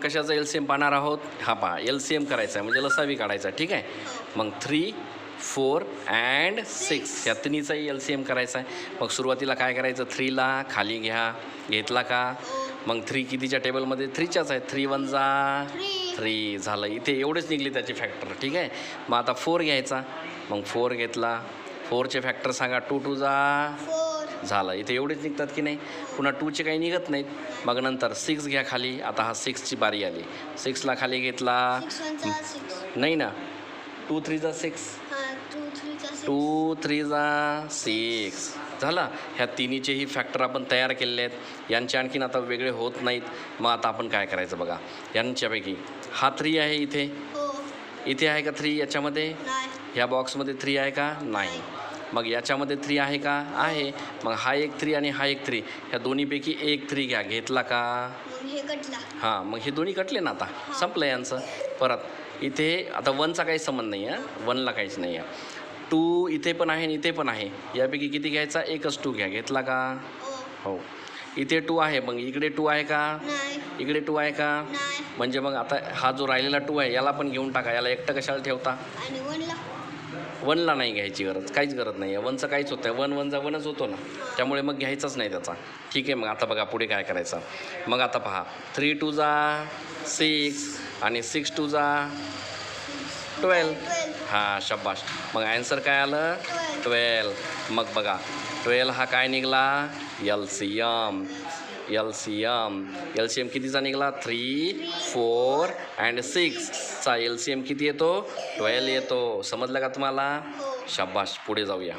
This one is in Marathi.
कशाचा एल सी एम पाहणार आहोत? हा पहा एल सी एम करायचा आहे म्हणजे लसावी काढायचा ठीक आहे? मग थ्री फोर अँड सिक्स या तिन्हीचाही एल सी एम करायचा आहे. मग सुरुवातीला काय करायचं? थ्रीला खाली घ्या. घेतला का? मग थ्री कितीच्या टेबलमध्ये थ्रीच्याच आहे थ्री वन जा. थ्री झालं. इथे एवढेच निघले त्याचे फॅक्टर ठीक आहे? मग आता फोर घ्यायचा. मग फोर घेतला. फोरचे फॅक्टर सांगा. टू टू जा. झालं. इथे एवढेच निघतात की नाही? पुन्हा टूचे काही निघत नाहीत. मग नंतर सिक्स घ्या खाली. आता हा सिक्सची बारी आली. सिक्सला खाली घेतला. नाही ना. टू थ्री जा सिक्स टू थ्रीचा सिक्स टू थ्री जा सिक्स झाला. ह्या तिन्हीचेही फॅक्टर आपण तयार केलेले आहेत. यांचे आणखीन आता वेगळे होत नाहीत. मग आता आपण काय करायचं बघा. यांच्यापैकी हा थ्री आहे इथे. हो. इथे आहे का थ्री याच्यामध्ये? ह्या बॉक्समध्ये थ्री आहे का? नाही. मग याच्यामध्ये थ्री आहे का? आहे. मग हा एक थ्री आणि हा एक थ्री ह्या दोन्हीपैकी एक थ्री घ्या. घेतला का? हे कटला हां मग हे दोन्ही कटले ना आता? संपलं यांचं. परत इथे आता वनचा काही संबंध नाही आहे वनला काहीच नाही आहे टू इथे पण आहे आणि इथे पण आहे. यापैकी किती घ्यायचा? एकच टू घ्या. घेतला का? हो. हो. इथे टू आहे. मग इकडे टू आहे का? इकडे टू आहे का? म्हणजे मग आता हा जो राहिलेला टू आहे याला पण घेऊन टाका. याला एकटं कशाला ठेवता? वनला नाही घ्यायची गरज काहीच गरज नाही आहे वनचं काहीच होतं वन वनचा वनच होतो ना. त्यामुळे मग घ्यायचाच नाही त्याचा. ठीक आहे मग आता बघा पुढे काय करायचं. मग आता पहा. थ्री टू जा सिक्स आणि सिक्स टू जा ट्वेल्व हां शब्बाश मग ॲन्सर काय आलं? ट्वेल्व मग बघा. ट्वेल्व हा काय निघाला? L C M L C M L C M कितीचा निघाला? थ्री फोर अँड सिक्सचा एल सी एम किती येतो? ट्वेल्व येतो. समजलं का तुम्हाला? शाबाश. पुढे जाऊया.